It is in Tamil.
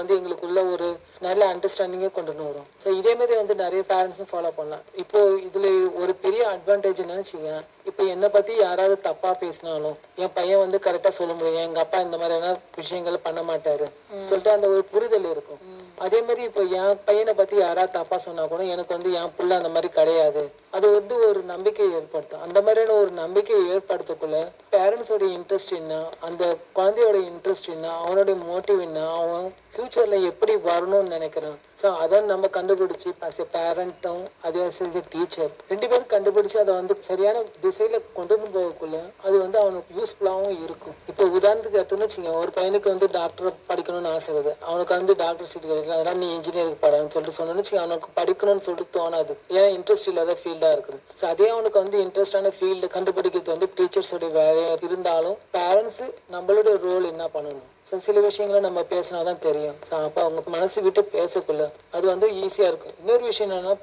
வந்து எங்களுக்குள்ள ஒரு நல்ல அண்டர்ஸ்டாண்டிங்கே கொண்டு வரும். ஸோ இதே மாதிரி வந்து நிறைய பேரண்ட்ஸும் ஃபாலோ பண்ணலாம். இப்போ இதுல அட்வான்டேஜ் வச்சுக்கோங்க இப்போ என்னை பத்தி யாராவது தப்பா பேசினாலும் என் பையன் வந்து கரெக்டா சொல்ல முடியும். எங்க அப்பா இந்த மாதிரியான விஷயங்கள் பண்ண மாட்டாரு. சொல்லிட்டு அந்த ஒரு புரிதல் இருக்கும். அதே மாதிரி இப்போ என் பையனை பத்தி யாராவது தப்பா சொன்னா கூட எனக்கு வந்து என் புள்ள அந்த மாதிரி கிடையாது. அது வந்து ஒரு நம்பிக்கை ஏற்படுத்தும். அந்த மாதிரியான ஒரு நம்பிக்கையை ஏற்படுத்தக்குள்ள பேரண்ட்ஸோட இன்ட்ரெஸ்ட் என்ன அந்த குழந்தையோட இன்ட்ரெஸ்ட் என்ன அவனுடைய மோட்டிவ் என்ன அவன் ஃபியூச்சர்ல எப்படி வரணும்னு நினைக்கிறான். ஸோ அதை நம்ம கண்டுபிடிச்சி அஸ் எ பேரண்ட்டும் அதே அஸ் எ டீச்சர் ரெண்டு பேரும் கண்டுபிடிச்சி அதை வந்து சரியான திசையில கொண்டு போகக்குள்ள அது வந்து அவனுக்கு யூஸ்ஃபுல்லாகவும் இருக்கும். இப்போ உதாரணத்துக்கு எடுத்தோம்னு வச்சுக்கோங்க ஒரு பையனுக்கு வந்து டாக்டர் படிக்கணும்னு ஆசை இருக்குது. அவனுக்கு வந்து டாக்டர் சீட் கிடைக்கல அதனால நீ இன்ஜினியரிங் படான்னு சொல்லிட்டு சொன்னோன்னு வச்சுக்கோங்க, அவனுக்கு படிக்கணும்னு சொல்லிட்டு தோணாது. ஏன்? இன்ட்ரெஸ்ட் இல்லாத ஃபீல்டா இருக்குது. ஸோ அதே அவனுக்கு வந்து இன்ட்ரெஸ்டான ஃபீல்டு கண்டுபிடிக்கிறது வந்து டீச்சர்ஸோட வேலையா இருந்தாலும் பேரண்ட்ஸ் நம்மளோட ரோல் என்ன பண்ணணும்? ஸோ சில விஷயங்களை நம்ம பேசினா தான் தெரியும். ஸோ அப்போ அவங்க மனசு விட்டு பேசக்குள்ள அது வந்து ஈஸியா இருக்கும். இன்னொரு விஷயம் என்னன்னா